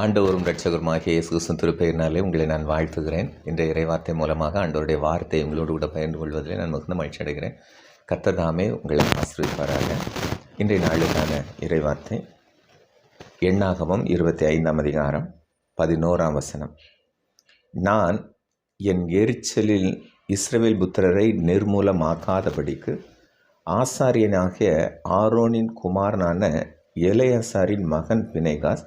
ஆண்டவரும் இரட்சகருமாகிய இயேசு கிறிஸ்துவின் திருப்பெயரினாலே உங்களை நான் வாழ்த்துகிறேன். இந்த இறைவார்த்தை மூலமாக ஆண்டவருடைய வார்த்தை உங்களோடு கூட பகிர்ந்து கொள்வதில் நான் மிகுந்த மகிழ்ச்சி அடைகிறேன். கர்த்தர் உங்களை ஆசிரியப்பாராக இன்றைய நாளுக்கான இறைவார்த்தை எண்ணாகமம் இருபத்தி ஐந்தாம் அதிகாரம் பதினோராம் வசனம். நான் என் எரிச்சலில் இஸ்ரவேல் புத்திரரை நிர்மூலமாக்காதபடிக்கு ஆசாரியனாகிய ஆரோனின் குமாரனான இளையசாரின் மகன் பினைகாஸ்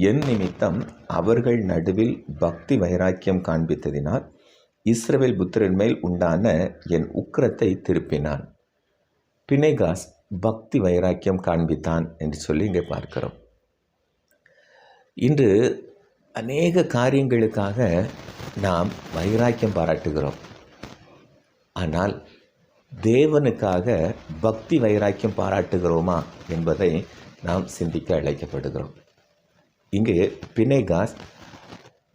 என் நிமித்தம் அவர்கள் நடுவில் பக்தி வைராக்கியம் காண்பித்ததினால் இஸ்ரவேல் புத்திரன் மேல் உண்டான என் உக்கிரத்தை திருப்பினான். பினேகாஸ் பக்தி வைராக்கியம் காண்பித்தான் என்று சொல்லி இங்கே பார்க்கிறோம். இன்று அநேக காரியங்களுக்காக நாம் வைராக்கியம் பாராட்டுகிறோம். ஆனால் தேவனுக்காக பக்தி வைராக்கியம் பாராட்டுகிறோமா என்பதை நாம் சிந்திக்க அழைக்கப்படுகிறோம். இங்கு பினேகாஸ்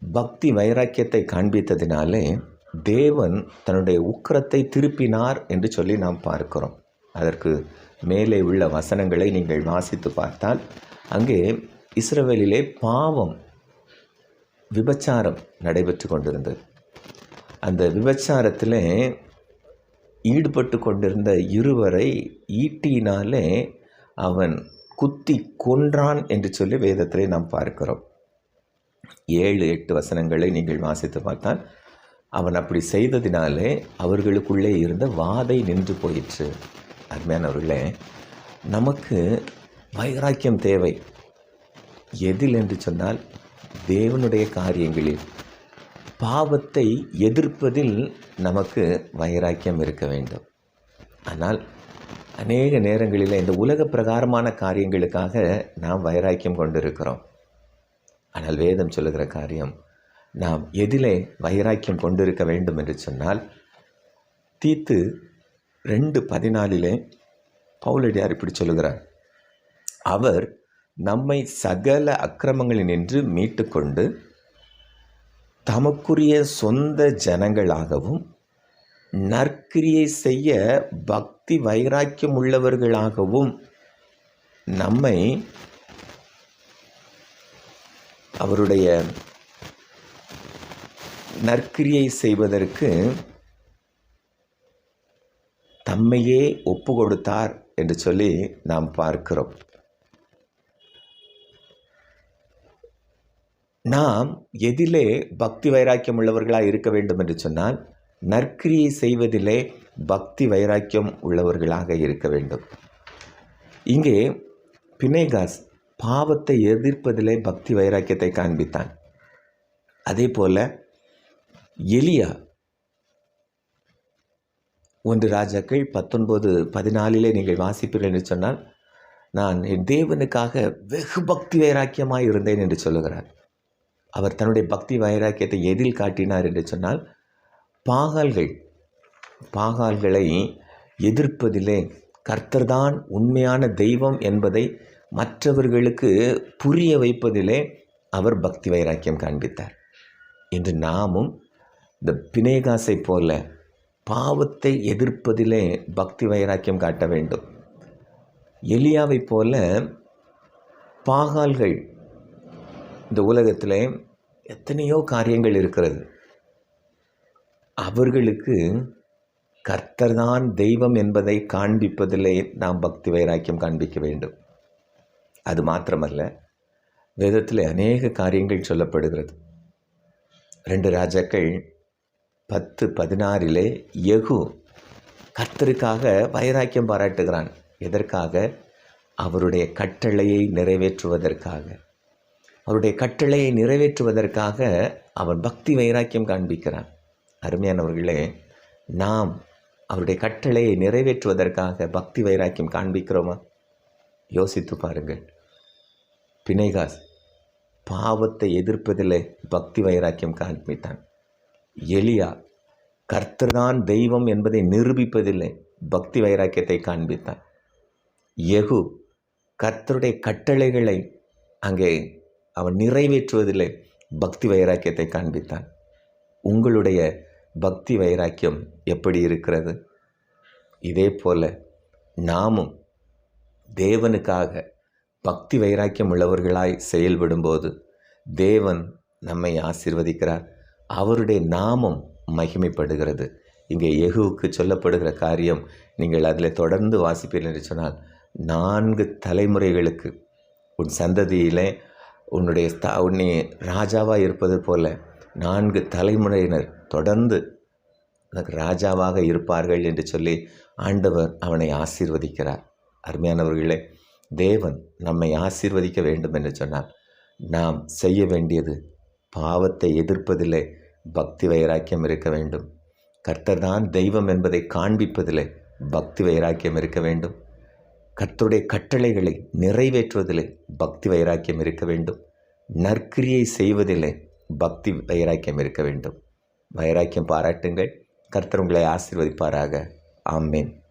பக்தி வைராக்கியத்தை காண்பித்ததினாலே தேவன் தன்னுடைய உக்கிரத்தை திருப்பினார் என்று சொல்லி நாம் பார்க்கிறோம். அதற்கு மேலே உள்ள வசனங்களை நீங்கள் வாசித்து பார்த்தால் அங்கே இஸ்ரவேலிலே பாவம் விபச்சாரம் நடைபெற்று கொண்டிருந்தது. அந்த விபச்சாரத்தில் ஈடுபட்டு கொண்டிருந்த இருவரை ஈட்டினாலே அவன் குத்தி கொன்றான் என்று சொல்லி வேதத்திலே நாம் பார்க்கிறோம். ஏழு எட்டு வசனங்களை நீங்கள் வாசித்து பார்த்தால் அவன் அப்படி செய்ததினாலே அவர்களுக்குள்ளே இருந்த வாதை நின்று போயிற்று. அருமையானவர்களே நமக்கு வைராக்கியம் தேவை. எதில் என்று சொன்னால் தேவனுடைய காரியங்களில். பாவத்தை எதிர்ப்பதில் நமக்கு வைராக்கியம் இருக்க வேண்டும். ஆனால் அநேக நேரங்களில் இந்த உலக பிரகாரமான காரியங்களுக்காக நாம் வைராக்கியம் கொண்டிருக்கிறோம். ஆனால் வேதம் சொல்லுகிற காரியம் நாம் எதிலே வைராக்கியம் கொண்டிருக்க வேண்டும் என்று சொன்னால் தீத்து ரெண்டு பதினாலிலே பவுலடியார் இப்படி சொல்லுகிறார். அவர் நம்மை சகல அக்கிரமங்களினின்று மீட்டுக்கொண்டு தமக்குரிய சொந்த ஜனங்களாகவும் நற்கிரியை செய்ய பக்தி வைராக்கியம் உள்ளவர்களாகவும் நம்மை அவருடைய நற்கிரியை செய்வதற்கு தம்மையே ஒப்பு கொடுத்தார் என்று சொல்லி நாம் பார்க்கிறோம். நாம் எதிலே பக்தி வைராக்கியம் உள்ளவர்களாக இருக்க வேண்டும் என்று சொன்னால் நற்கிரியை செய்வதிலே பக்தி வைராக்கியம் உள்ளவர்களாக இருக்க வேண்டும். இங்கே பினேகாஸ் பாவத்தை எதிர்ப்பதிலே பக்தி வைராக்கியத்தை காண்பித்தான். அதே போல எலியா ஒன்று ராஜாக்கள் பத்தொன்பது பதினாலிலே நீங்கள் வாசிப்பீர்கள் என்று சொன்னால் நான் என் தேவனுக்காக வெகு பக்தி வைராக்கியமாக இருந்தேன் என்று சொல்லுகிறார். அவர் தன்னுடைய பக்தி வைராக்கியத்தை எதில் காட்டினார் என்று சொன்னால் பாகால்கள். பாகால்களை எதிர்ப்பதிலே கர்த்தர்தான் உண்மையான தெய்வம் என்பதை மற்றவர்களுக்கு புரிய வைப்பதிலே அவர் பக்தி வைராக்கியம் காண்பித்தார். இன்று நாமும் இந்த பினேகாசை போல பாவத்தை எதிர்ப்பதிலே பக்தி வைராக்கியம் காட்ட வேண்டும். எலியாவை போல பாகால்கள் இந்த உலகத்தில் எத்தனையோ காரியங்கள் இருக்கிறது. அவர்களுக்கு கர்த்தர்தான் தெய்வம் என்பதை காண்பிப்பதிலே நாம் பக்தி வைராக்கியம் காண்பிக்க வேண்டும். அது மாத்திரமல்ல வேதத்தில் அநேக காரியங்கள் சொல்லப்படுகிறது. ரெண்டு ராஜாக்கள் பத்து பதினாறிலே யகு கர்த்தருக்காக வைராக்கியம் பாராட்டுகிறான். எதற்காக? அவருடைய கட்டளையை நிறைவேற்றுவதற்காக. அவருடைய கட்டளையை நிறைவேற்றுவதற்காக அவன் பக்தி வைராக்கியம் காண்பிக்கிறான். அருமையானவர்களே நாம் அவருடைய கட்டளையை நிறைவேற்றுவதற்காக பக்தி வைராக்கியம் காண்பிக்கிறோமா? யோசித்து பாருங்கள். பிணைகாஸ் பாவத்தை எதிர்ப்பதில் பக்தி வைராக்கியம் காண்பித்தான். எலியா கர்த்தர்தான் தெய்வம் என்பதை நிரூபிப்பதில்லை பக்தி வைராக்கியத்தை காண்பித்தான். எகு கர்த்தருடைய கட்டளைகளை அங்கே அவன் நிறைவேற்றுவதில்லை பக்தி வைராக்கியத்தை காண்பித்தான். உங்களுடைய பக்தி வைராக்கியம் எப்படி இருக்கிறது? இதே போல் நாமும் தேவனுக்காக பக்தி வைராக்கியம் உள்ளவர்களாய் செயல்படும்போது தேவன் நம்மை ஆசீர்வதிக்கிறார். அவருடைய நாமம் மகிமைப்படுகிறது. இங்கே எகுவுக்கு சொல்லப்படுகிற காரியம் நீங்கள் அதில் தொடர்ந்து வாசிப்பீர்கள் என்று சொன்னால் நான்கு தலைமுறைகளுக்கு உன் சந்ததியிலே உன்னுடைய ஸ்தா உன்னை ராஜாவாக இருப்பது போல நான்கு தலைமுறையினர் தொடர்ந்து உனக்கு ராஜாவாக இருப்பார்கள் என்று சொல்லி ஆண்டவர் அவனை ஆசீர்வதிக்கிறார். அருமையானவர்களே தேவன் நம்மை ஆசீர்வதிக்க வேண்டும் என்று சொன்னால் நாம் செய்ய வேண்டியது பாவத்தை எதிர்ப்பதிலே பக்தி வைராக்கியம் இருக்க வேண்டும். கர்த்தர்தான் தெய்வம் என்பதை காண்பிப்பதிலே பக்தி வைராக்கியம் இருக்க வேண்டும். கர்த்தருடைய கட்டளைகளை நிறைவேற்றுவதிலே பக்தி வைராக்கியம் இருக்க வேண்டும். நற்கிரியை செய்வதிலே பக்தி வைராக்கியம் இருக்க வேண்டும். வைராக்கியம் பாராட்டுங்கள். கர்த்தர் உங்களை ஆசீர்வதிப்பாராக. ஆமேன்.